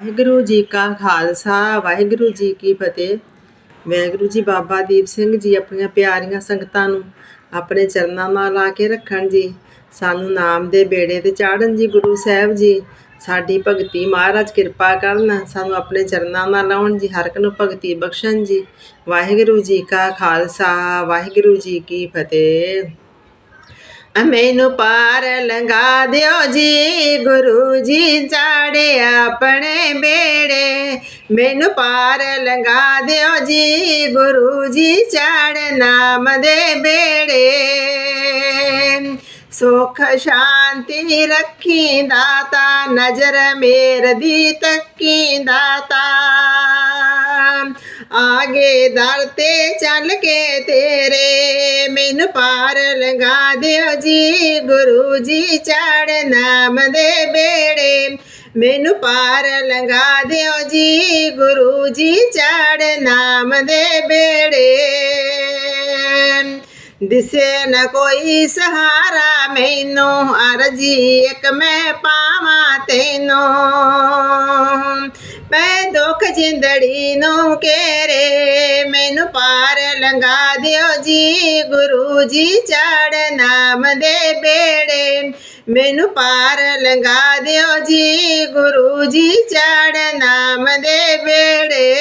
ਵਾਹਿਗੁਰੂ ਜੀ ਕਾ ਖਾਲਸਾ, ਵਾਹਿਗੁਰੂ ਜੀ ਕੀ ਫਤਿਹ। ਵਾਹਿਗੁਰੂ ਜੀ ਬਾਬਾ ਦੀਪ ਸਿੰਘ ਜੀ ਆਪਣੀਆਂ ਪਿਆਰੀਆਂ ਸੰਗਤਾਂ ਨੂੰ ਆਪਣੇ ਚਰਨਾਂ ਨਾਲ ਲਾ ਕੇ ਰੱਖਣ ਜੀ। ਸਾਨੂੰ ਨਾਮ ਦੇ ਬੇੜੇ ਤੇ ਚਾੜਨ ਜੀ, ਗੁਰੂ ਸਾਹਿਬ ਜੀ। ਸਾਡੀ ਭਗਤੀ ਮਹਾਰਾਜ ਕਿਰਪਾ ਕਰਨ, ਸਾਨੂੰ ਆਪਣੇ ਚਰਨਾਂ ਨਾਲ ਲਾਉਣ ਜੀ, ਹਰ ਇੱਕ ਨੂੰ ਭਗਤੀ ਬਖਸ਼ਣ ਜੀ। ਵਾਹਿਗੁਰੂ ਜੀ ਕਾ ਖਾਲਸਾ, ਵਾਹਿਗੁਰੂ ਜੀ ਕੀ ਫਤਿਹ। ਮੈਨੂੰ ਪਾਰ ਲੰਘਾ ਦਿਓ ਜੀ, ਗੁਰੂ ਜੀ ਚਾੜੇ ਆਪਣੇ ਬੇੜੇ। ਮੈਨੂੰ ਪਾਰ ਲੰਘਾ ਦਿਓ ਜੀ, ਗੁਰੂ ਜੀ ਚਾੜ ਨਾਮ ਦੇ ਬੇੜੇ। ਸੁਖ ਸ਼ਾਂਤੀ ਰੱਖੀ ਦਾਤਾ, ਨਜ਼ਰ ਮੇਰ ਦੀ ਤੱਕੀ ਦਾਤਾ। ਆਗੇ ਦਰ ਤੇ ਚੱਲ ਕੇ ਤੇਰੇ ਮੈਨੂੰ ਪਾਰ ਲੰਘਾ ਦਿਓ ਜੀ ਗੁਰੂ ਜੀ ਚੜ ਨਾਮ ਦੇ ਬੇੜੇ ਮੈਨੂੰ ਪਾਰ ਲੰਘਾ ਦਿਓ ਜੀ ਗੁਰੂ ਜੀ ਚੜ ਨਾਮ ਦੇ ਬੇੜੇ ਦਿਸੇ ਨਾ ਕੋਈ ਸਹਾਰਾ ਮੈਨੂੰ ਅਰਜੀ ਇੱਕ ਮੈਂ ਪਾਵਾਂ ਤੈਨੂੰ ਮੈਂ ਦੁੱਖ ਜਿੰਦੜੀ ਨੂੰ ਘੇਰੇ, ਮੈਨੂੰ ਪਾਰ ਲੰਘਾ ਦਿਓ ਜੀ, ਗੁਰੂ ਜੀ ਚੜ ਨਾਮ ਦੇ ਬੇੜੇ। ਮੈਨੂੰ ਪਾਰ ਲੰਘਾ ਦਿਓ ਜੀ, ਗੁਰੂ ਜੀ ਚੜ ਨਾਮ ਦੇ ਬੇੜੇ।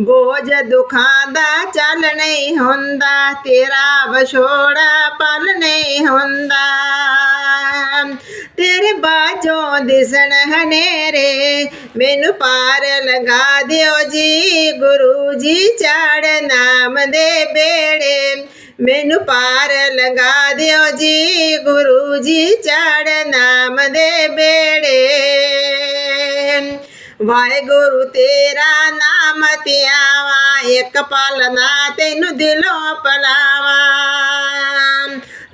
ਬੋਝ ਦੁਖਾਂ ਦਾ ਚੱਲ ਨਹੀਂ ਹੁੰਦਾ, ਤੇਰਾ ਵਿਛੋੜਾ ਪਲ ਨਹੀਂ ਹੁੰਦਾ। ਤੇਰੇ ਬਾਝੋਂ ਦਿਸਣ ਹਨੇਰੇ, ਮੈਨੂੰ ਪਾਰ ਲਗਾ ਦਿਓ ਜੀ, ਗੁਰੂ ਜੀ ਚੜ ਨਾਮ ਦੇ ਬੇੜੇ। ਮੈਨੂੰ ਪਾਰ ਲਗਾ ਦਿਓ ਜੀ, ਗੁਰੂ ਜੀ ਚੜ ਨਾਮ ਦੇ ਬੇੜੇ। ਵਾਹਿਗੁਰੂ ਤੇਰਾ ਨਾਮ ਧਿਆਵਾ, ਇੱਕ ਪਲ ਨਾ ਤੈਨੂੰ ਦਿਲੋਂ ਪਲਾਵਾ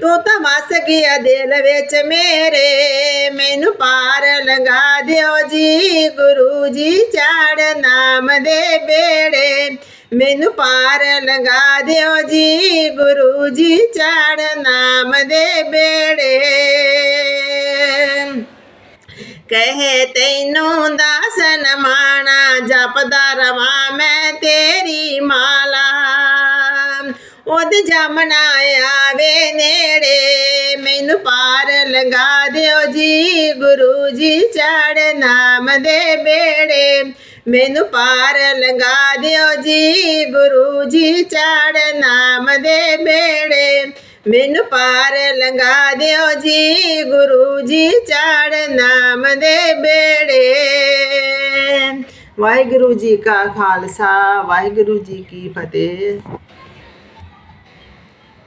ਤੂੰ ਤਾਂ ਵਸ ਗਿਆ ਦਿਲ ਵਿੱਚ ਮੇਰੇ। ਮੈਨੂੰ ਪਾਰ ਲੰਘਾ ਦਿਓ ਜੀ, ਗੁਰੂ ਜੀ ਚੜ ਨਾਮ ਦੇ ਬੇੜੇ। ਮੈਨੂੰ ਪਾਰ ਲੰਘਾ ਦਿਓ ਜੀ, ਗੁਰੂ ਜੀ ਚੜ ਨਾਮ ਦੇ ਬੇੜੇ। ਕਹੇ ਤੈਨੂੰ ਦਾਸਨ ਮਾਣਾ, ਜਪਦਾ ਰਵਾਂ ਮੈਂ ਤੇਰੀ ਮਾਲਾ। ਉਦ ਜਮਨਾ ਆਵੇ ਨੇੜੇ। ਮੈਨੂੰ ਪਾਰ ਲੰਘਾ ਦਿਓ ਜੀ, ਗੁਰੂ ਜੀ ਚੜ ਨਾਮ ਦੇ ਬੇੜੇ। ਮੈਨੂੰ ਪਾਰ ਲੰਘਾ ਦਿਓ ਜੀ, ਗੁਰੂ ਜੀ ਚੜ ਨਾਮ ਦੇ ਬੇੜੇ। ਮੈਨੂੰ ਪਾਰ ਲੰਘਾ ਦਿਓ ਜੀ, ਗੁਰੂ ਜੀ ਚੜ ਨਾਮ ਦੇ ਬੇੜੇ। ਵਾਹਿਗੁਰੂ ਜੀ ਕਾ ਖਾਲਸਾ, ਵਾਹਿਗੁਰੂ ਜੀ ਕੀ ਫਤਿਹ।